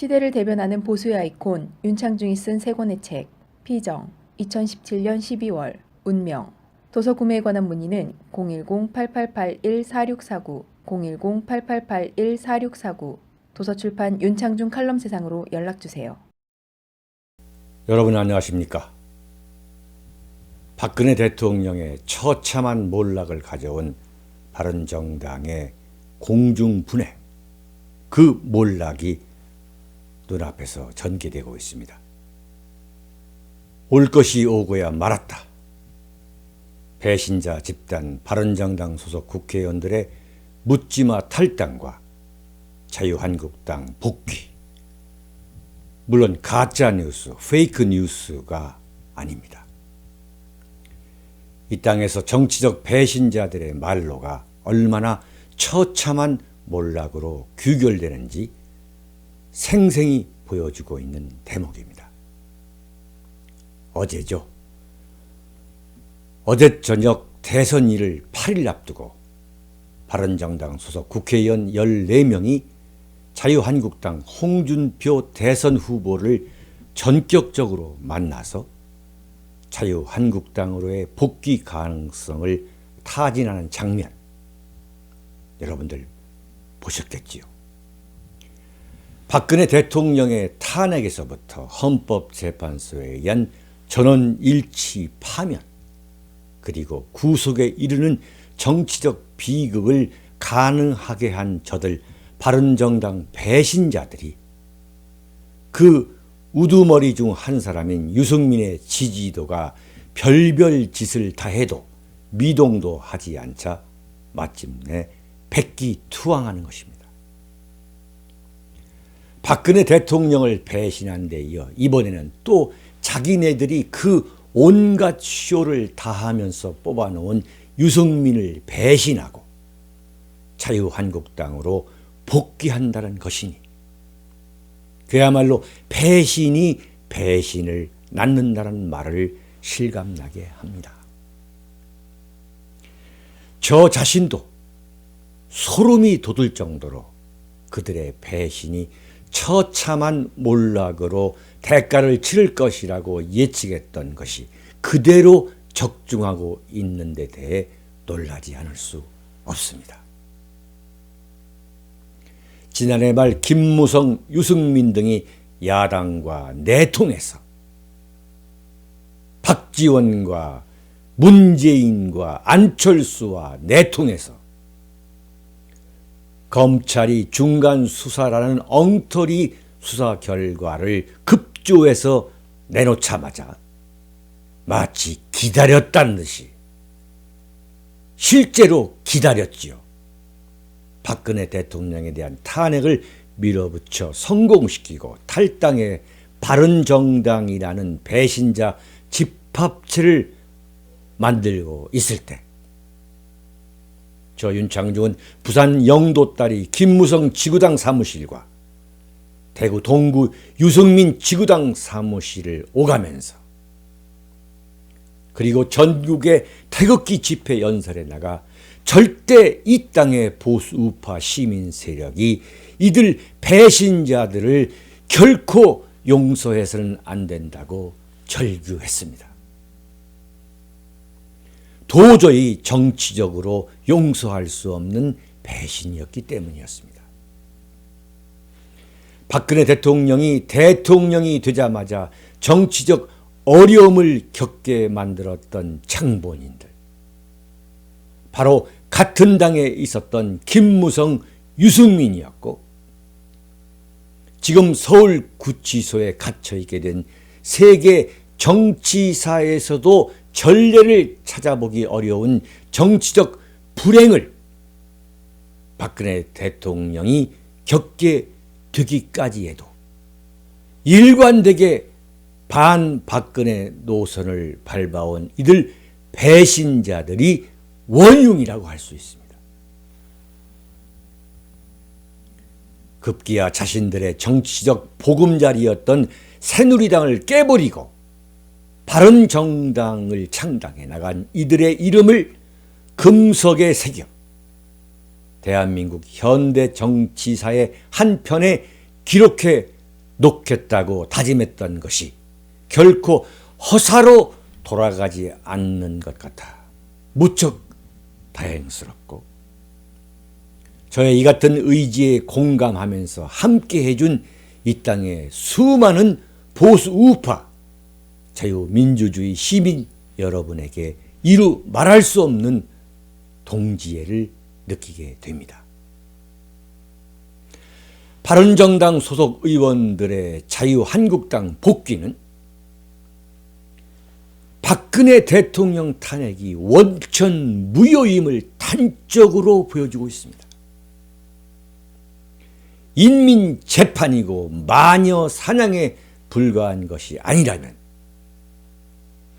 시대를 대변하는 보수의 아이콘 윤창중이 쓴 세 권의 책 피정 2017년 12월 운명 도서 구매에 관한 문의는 010-8881-4649 010-8881-4649 도서출판 윤창중 칼럼 세상으로 연락주세요. 여러분 안녕하십니까? 박근혜 대통령의 처참한 몰락을 가져온 바른정당의 공중분해 그 몰락이 눈앞에서 전개되고 있습니다. 올 것이 오고야 말았다. 배신자 집단 바른정당 소속 국회의원들의 묻지마 탈당과 자유한국당 복귀 물론 가짜 뉴스, 페이크 뉴스가 아닙니다. 이 땅에서 정치적 배신자들의 말로가 얼마나 처참한 몰락으로 규결되는지 생생히 보여주고 있는 대목입니다. 어제죠. 어제 저녁 대선 일을 8일 앞두고 바른정당 소속 국회의원 14명이 자유한국당 홍준표 대선 후보를 전격적으로 만나서 자유한국당으로의 복귀 가능성을 타진하는 장면 여러분들 보셨겠지요. 박근혜 대통령의 탄핵에서부터 헌법재판소에 의한 전원 일치 파면 그리고 구속에 이르는 정치적 비극을 가능하게 한 저들 바른정당 배신자들이 그 우두머리 중 한 사람인 유승민의 지지도가 별별 짓을 다 해도 미동도 하지 않자 마침내 백기투항하는 것입니다. 박근혜 대통령을 배신한 데 이어 이번에는 또 자기네들이 그 온갖 쇼를 다하면서 뽑아놓은 유승민을 배신하고 자유한국당으로 복귀한다는 것이니 그야말로 배신이 배신을 낳는다는 말을 실감나게 합니다. 저 자신도 소름이 돋을 정도로 그들의 배신이 처참한 몰락으로 대가를 치를 것이라고 예측했던 것이 그대로 적중하고 있는 데 대해 놀라지 않을 수 없습니다. 지난해 말 김무성, 유승민 등이 야당과 내통해서 박지원과 문재인과 안철수와 내통해서 검찰이 중간 수사라는 엉터리 수사 결과를 급조해서 내놓자마자 마치 기다렸다는 듯이 실제로 기다렸지요. 박근혜 대통령에 대한 탄핵을 밀어붙여 성공시키고 탈당의 바른정당이라는 배신자 집합체를 만들고 있을 때, 저 윤창중은 부산 영도다리 김무성 지구당 사무실과 대구 동구 유승민 지구당 사무실을 오가면서 그리고 전국의 태극기 집회 연설에 나가 절대 이 땅의 보수 우파 시민 세력이 이들 배신자들을 결코 용서해서는 안 된다고 절규했습니다. 도저히 정치적으로 용서할 수 없는 배신이었기 때문이었습니다. 박근혜 대통령이 대통령이 되자마자 정치적 어려움을 겪게 만들었던 창본인들. 바로 같은 당에 있었던 김무성, 유승민이었고 지금 서울 구치소에 갇혀 있게 된 세계 정치사에서도 전례를 찾아보기 어려운 정치적 불행을 박근혜 대통령이 겪게 되기까지 해도 일관되게 반 박근혜 노선을 밟아온 이들 배신자들이 원흉이라고 할 수 있습니다. 급기야 자신들의 정치적 보금자리였던 새누리당을 깨버리고 바른 정당을 창당해 나간 이들의 이름을 금석에 새겨 대한민국 현대 정치사의 한 편에 기록해 놓겠다고 다짐했던 것이 결코 허사로 돌아가지 않는 것 같아 무척 다행스럽고 저의 이 같은 의지에 공감하면서 함께 해준 이 땅의 수많은 보수 우파 자유민주주의 시민 여러분에게 이루 말할 수 없는 동지애를 느끼게 됩니다. 바른정당 소속 의원들의 자유한국당 복귀는 박근혜 대통령 탄핵이 원천 무효임을 단적으로 보여주고 있습니다. 인민 재판이고 마녀 사냥에 불과한 것이 아니라면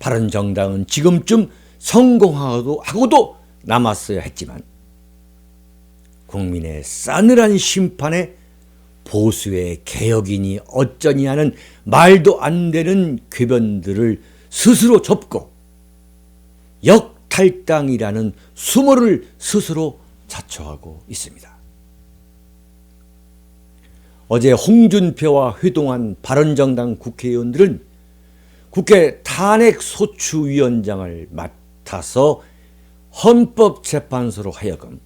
바른정당은 지금쯤 성공하고도 하고도 남았어야 했지만 국민의 싸늘한 심판에 보수의 개혁이니 어쩌니 하는 말도 안 되는 궤변들을 스스로 접고 역탈당이라는 수모를 스스로 자초하고 있습니다. 어제 홍준표와 회동한 바른정당 국회의원들은 국회 탄핵 소추위원장을 맡아서 헌법재판소로 하여금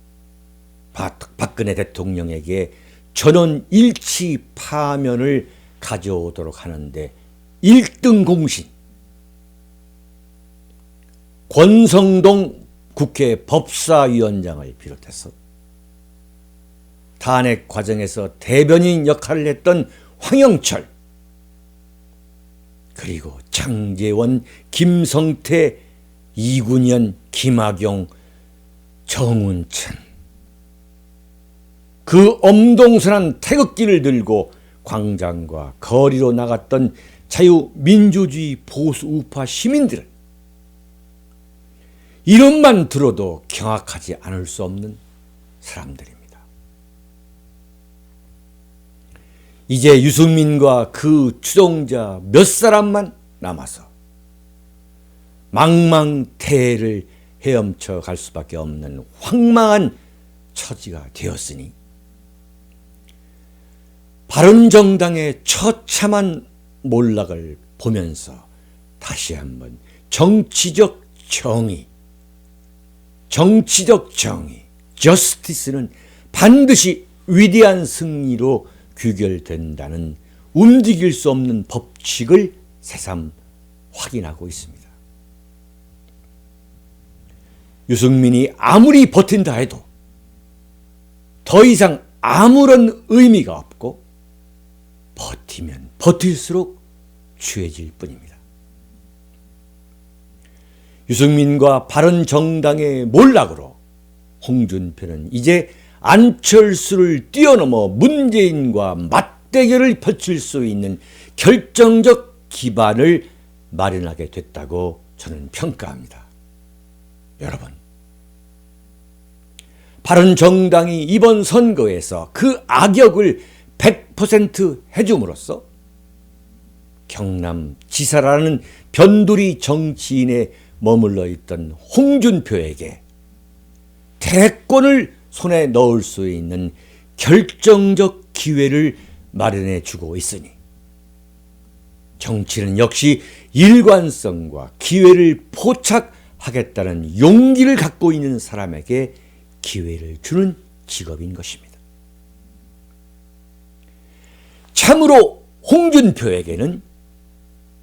박- 박근혜 대통령에게 전원 일치 파면을 가져오도록 하는데 1등 공신. 권성동 국회 법사위원장을 비롯해서 탄핵 과정에서 대변인 역할을 했던 황영철 그리고 장재원, 김성태, 이군현, 김학용, 정운천 그 엄동선한 태극기를 들고 광장과 거리로 나갔던 자유민주주의 보수 우파 시민들은 이름만 들어도 경악하지 않을 수 없는 사람들입니다. 이제 유승민과 그 추종자 몇 사람만 남아서 망망태해를 헤엄쳐 갈 수밖에 없는 황망한 처지가 되었으니 바른정당의 처참한 몰락을 보면서 다시 한번 정치적 정의, 정치적 정의, 저스티스는 반드시 위대한 승리로 규결된다는 움직일 수 없는 법칙을 새삼 확인하고 있습니다. 유승민이 아무리 버틴다 해도 더 이상 아무런 의미가 없고 버티면 버틸수록 취해질 뿐입니다. 유승민과 바른정당의 몰락으로 홍준표는 이제 안철수를 뛰어넘어 문재인과 맞대결을 펼칠 수 있는 결정적 기반을 마련하게 됐다고 저는 평가합니다. 여러분, 바른 정당이 이번 선거에서 그 악역을 100% 해줌으로써 경남 지사라는 변두리 정치인에 머물러 있던 홍준표에게 대권을 손에 넣을 수 있는 결정적 기회를 마련해 주고 있으니 정치는 역시 일관성과 기회를 포착하겠다는 용기를 갖고 있는 사람에게 기회를 주는 직업인 것입니다. 참으로 홍준표에게는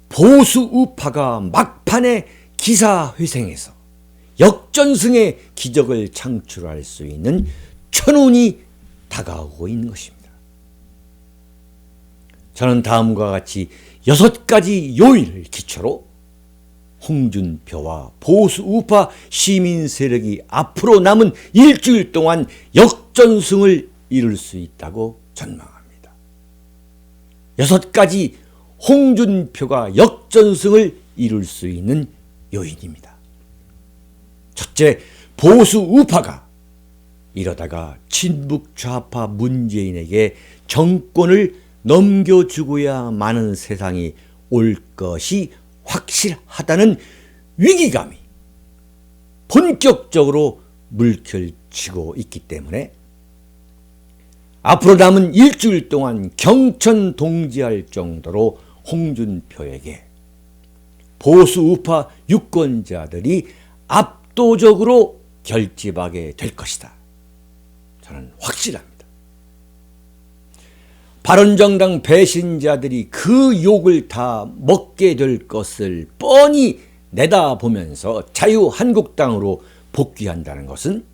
보수 우파가 막판에 기사회생해서 역전승의 기적을 창출할 수 있는 천운이 다가오고 있는 것입니다. 저는 다음과 같이 여섯 가지 요인을 기초로 홍준표와 보수 우파 시민 세력이 앞으로 남은 일주일 동안 역전승을 이룰 수 있다고 전망합니다. 여섯 가지 홍준표가 역전승을 이룰 수 있는 요인입니다. 첫째, 보수 우파가 이러다가 친북 좌파 문재인에게 정권을 넘겨주고야 마는 세상이 올 것이 확실하다는 위기감이 본격적으로 물결치고 있기 때문에 앞으로 남은 일주일 동안 경천 동지할 정도로 홍준표에게 보수 우파 유권자들이 압도적으로 결집하게 될 것이다. 저는 확실합니다. 바른정당 배신자들이 그 욕을 다 먹게 될 것을 뻔히 내다보면서 자유한국당으로 복귀한다는 것은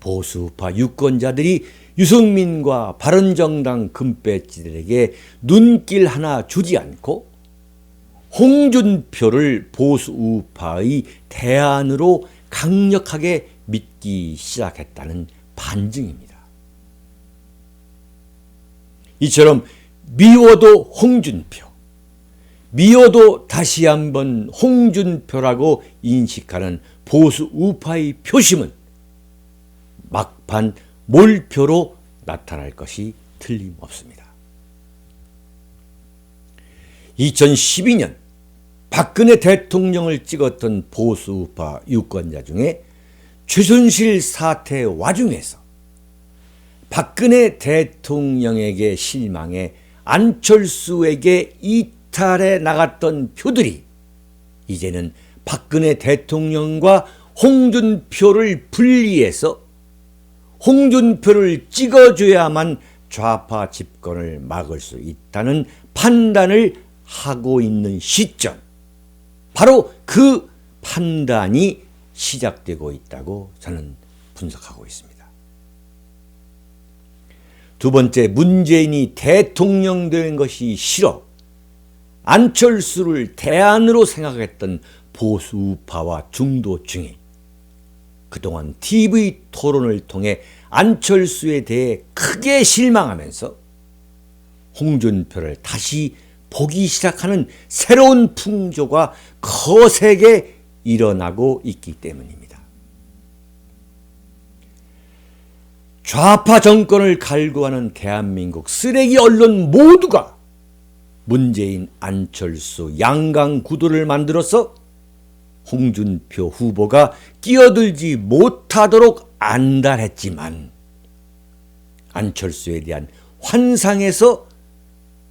보수파 유권자들이 유승민과 바른정당 금배지들에게 눈길 하나 주지 않고 홍준표를 보수 우파의 대안으로 강력하게 믿기 시작했다는 반증입니다. 이처럼 미워도 홍준표, 미워도 다시 한번 홍준표라고 인식하는 보수 우파의 표심은 막판 몰표로 나타날 것이 틀림없습니다. 2012년 박근혜 대통령을 찍었던 보수 우파 유권자 중에 최순실 사태 와중에서 박근혜 대통령에게 실망해 안철수에게 이탈해 나갔던 표들이 이제는 박근혜 대통령과 홍준표를 분리해서 홍준표를 찍어줘야만 좌파 집권을 막을 수 있다는 판단을 하고 있는 시점. 바로 그 판단이 시작되고 있다고 저는 분석하고 있습니다. 두 번째, 문재인이 대통령 된 것이 싫어 안철수를 대안으로 생각했던 보수파와 중도층이 그동안 TV 토론을 통해 안철수에 대해 크게 실망하면서 홍준표를 다시 보기 시작하는 새로운 풍조가 거세게 일어나고 있기 때문입니다. 좌파 정권을 갈구하는 대한민국 쓰레기 언론 모두가 문재인, 안철수, 양강 구도를 만들어서 홍준표 후보가 끼어들지 못하도록 안달했지만 안철수에 대한 환상에서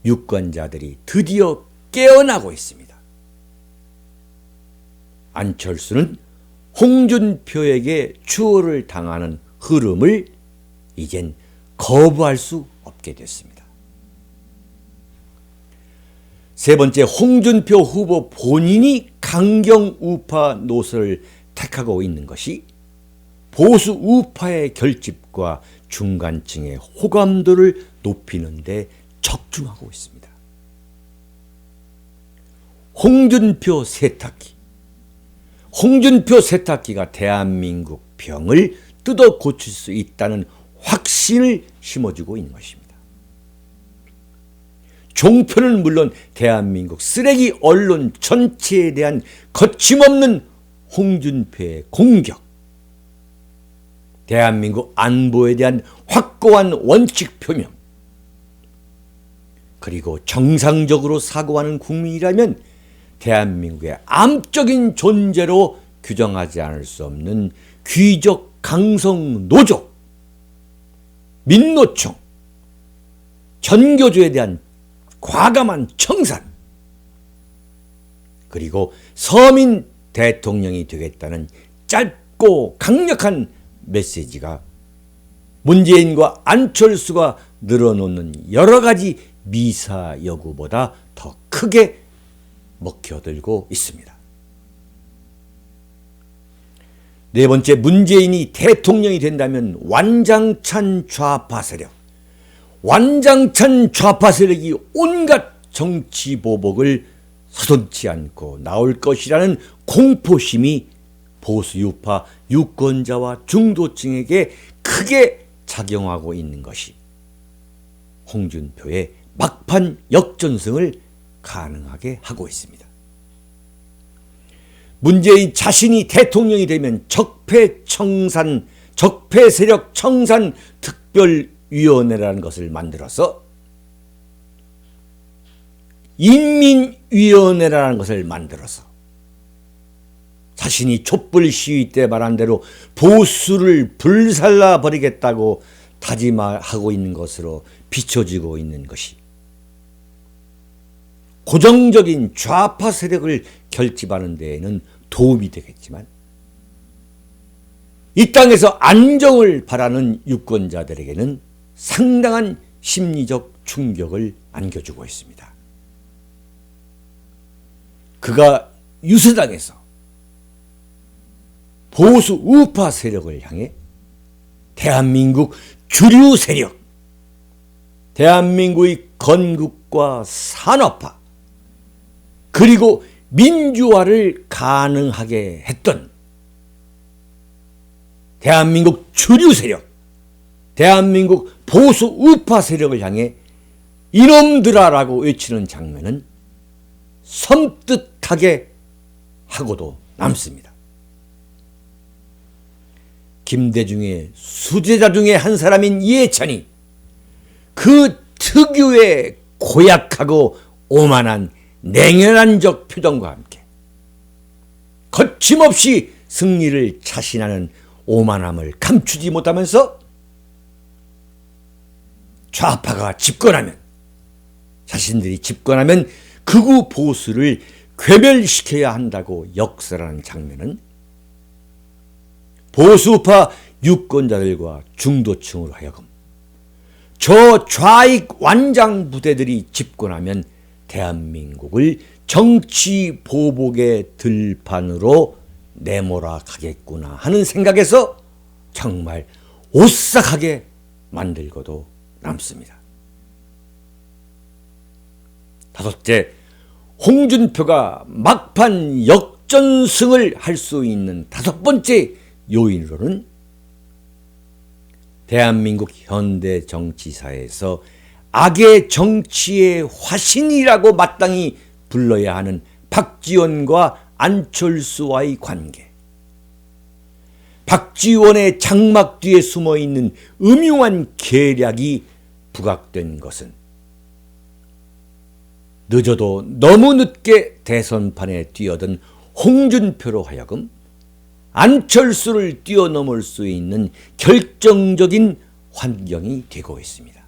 유권자들이 드디어 깨어나고 있습니다. 안철수는 홍준표에게 추월을 당하는 흐름을 이젠 거부할 수 없게 됐습니다. 세 번째, 홍준표 후보 본인이 강경 우파 노선을 택하고 있는 것이 보수 우파의 결집과 중간층의 호감도를 높이는 데 적중하고 있습니다. 홍준표 세탁기. 홍준표 세탁기가 대한민국 병을 뜯어 고칠 수 있다는 확신을 심어주고 있는 것입니다. 종편은 물론 대한민국 쓰레기 언론 전체에 대한 거침없는 홍준표의 공격, 대한민국 안보에 대한 확고한 원칙 표명, 그리고 정상적으로 사고하는 국민이라면 대한민국의 암적인 존재로 규정하지 않을 수 없는 귀족 강성 노조, 민노총, 전교조에 대한 과감한 청산, 그리고 서민 대통령이 되겠다는 짧고 강력한 메시지가 문재인과 안철수가 늘어놓는 여러 가지 미사 여구보다 더 크게 먹혀들고 있습니다. 네 번째, 문재인이 대통령이 된다면 완장찬 좌파 세력, 완장찬 좌파 세력이 온갖 정치 보복을 서슴지 않고 나올 것이라는 공포심이 보수 유파 유권자와 중도층에게 크게 작용하고 있는 것이 홍준표의 막판 역전승을 가능하게 하고 있습니다. 문재인 자신이 대통령이 되면 적폐청산, 적폐세력 청산 특별위원회라는 것을 만들어서 인민위원회라는 것을 만들어서 자신이 촛불 시위 때 말한 대로 보수를 불살라 버리겠다고 다짐하고 있는 것으로 비춰지고 있는 것이 고정적인 좌파 세력을 결집하는 데에는 도움이 되겠지만 이 땅에서 안정을 바라는 유권자들에게는 상당한 심리적 충격을 안겨주고 있습니다. 그가 유세당에서 보수 우파 세력을 향해 대한민국 주류 세력, 대한민국의 건국과 산업화, 그리고 민주화를 가능하게 했던 대한민국 주류 세력, 대한민국 보수 우파 세력을 향해 이놈들아라고 외치는 장면은 섬뜩하게 하고도 남습니다. 김대중의 수제자 중에 한 사람인 이해찬이 그 특유의 고약하고 오만한 냉혈한 적 표정과 함께 거침없이 승리를 자신하는 오만함을 감추지 못하면서 좌파가 집권하면 자신들이 집권하면 극우 보수를 괴멸시켜야 한다고 역설하는 장면은 보수파 유권자들과 중도층으로 하여금 저 좌익 완장 부대들이 집권하면 대한민국을 정치 보복의 들판으로 내몰아 가겠구나 하는 생각에서 정말 오싹하게 만들고도 남습니다. 다섯째, 홍준표가 막판 역전승을 할 수 있는 다섯 번째 요인으로는 대한민국 현대 정치사에서 악의 정치의 화신이라고 마땅히 불러야 하는 박지원과 안철수와의 관계. 박지원의 장막 뒤에 숨어 있는 음흉한 계략이 부각된 것은 늦어도 너무 늦게 대선판에 뛰어든 홍준표로 하여금 안철수를 뛰어넘을 수 있는 결정적인 환경이 되고 있습니다.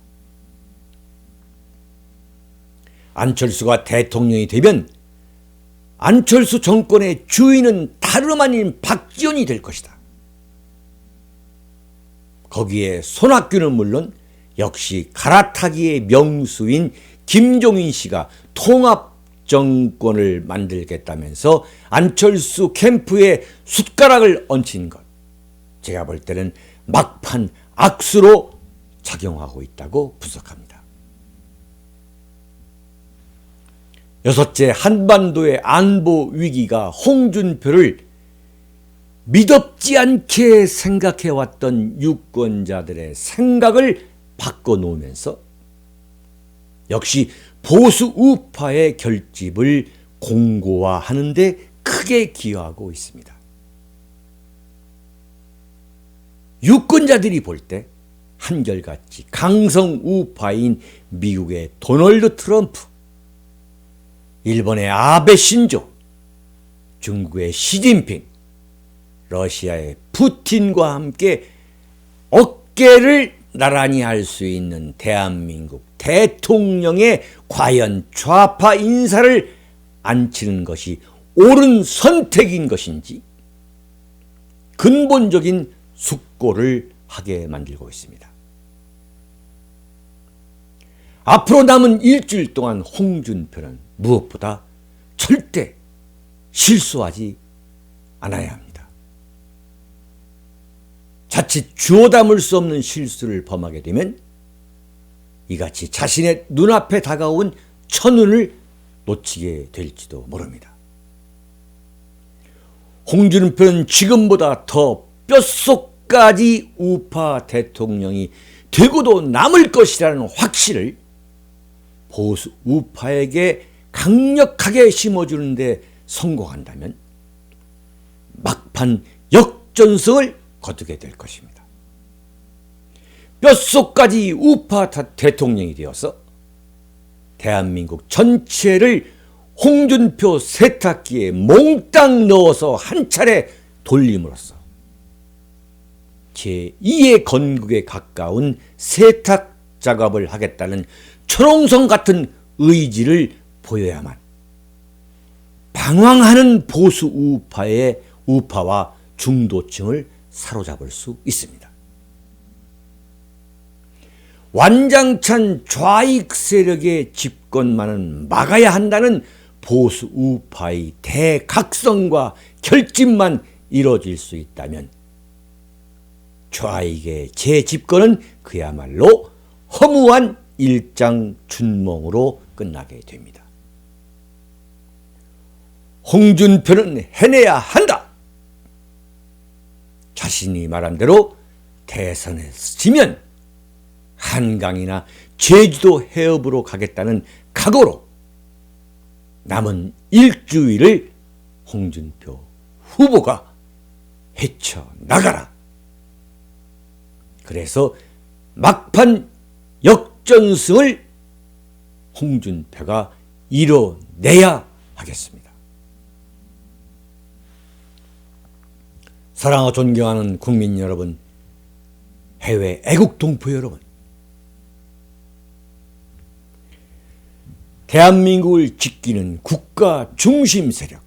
안철수가 대통령이 되면 안철수 정권의 주인은 다름 아닌 박지원이 될 것이다. 거기에 손학규는 물론 역시 갈아타기의 명수인 김종인 씨가 통합 정권을 만들겠다면서 안철수 캠프에 숟가락을 얹힌 것. 제가 볼 때는 막판 악수로 작용하고 있다고 분석합니다. 여섯째, 한반도의 안보 위기가 홍준표를 미덥지 않게 생각해왔던 유권자들의 생각을 바꿔놓으면서 역시 보수 우파의 결집을 공고화하는 데 크게 기여하고 있습니다. 유권자들이 볼 때 한결같이 강성 우파인 미국의 도널드 트럼프, 일본의 아베 신조, 중국의 시진핑, 러시아의 푸틴과 함께 어깨를 나란히 할 수 있는 대한민국 대통령의 과연 좌파 인사를 앉히는 것이 옳은 선택인 것인지 근본적인 숙고를 하게 만들고 있습니다. 앞으로 남은 일주일 동안 홍준표는 무엇보다 절대 실수하지 않아야 합니다. 자칫 주워 담을 수 없는 실수를 범하게 되면 이같이 자신의 눈앞에 다가온 천운을 놓치게 될지도 모릅니다. 홍준표는 지금보다 더 뼛속까지 우파 대통령이 되고도 남을 것이라는 확신을 보수 우파에게 강력하게 심어주는데 성공한다면 막판 역전승을 거두게 될 것입니다. 뼛속까지 우파 대통령이 되어서 대한민국 전체를 홍준표 세탁기에 몽땅 넣어서 한 차례 돌림으로써 제2의 건국에 가까운 세탁 작업을 하겠다는 철옹성 같은 의지를 보여야만 방황하는 보수 우파의 우파와 중도층을 사로잡을 수 있습니다. 완장찬 좌익 세력의 집권만은 막아야 한다는 보수 우파의 대각성과 결집만 이루어질 수 있다면 좌익의 재집권은 그야말로 허무한 일장춘몽으로 끝나게 됩니다. 홍준표는 해내야 한다. 자신이 말한 대로 대선에서 지면 한강이나 제주도 해협으로 가겠다는 각오로 남은 일주일을 홍준표 후보가 헤쳐나가라. 그래서 막판 역전승을 홍준표가 이뤄내야 하겠습니다. 사랑하고 존경하는 국민 여러분, 해외 애국 동포 여러분, 대한민국을 지키는 국가 중심 세력,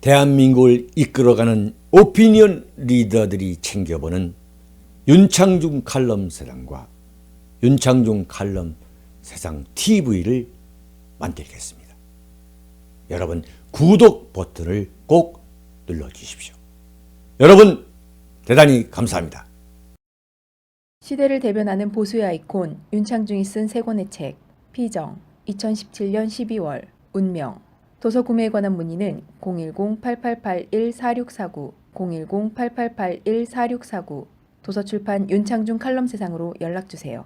대한민국을 이끌어가는 오피니언 리더들이 챙겨보는 윤창중 칼럼 세상과 윤창중 칼럼 세상 TV를 만들겠습니다. 여러분 구독 버튼을 꼭 눌러주십시오. 여러분 대단히 감사합니다. 시대를 대변하는 보수의 아이콘 윤창중이 쓴 세 권의 책 피정 2017년 12월 운명 도서 구매에 관한 문의는 010-8881-4649 010-8881-4649 도서출판 윤창중 칼럼 세상으로 연락주세요.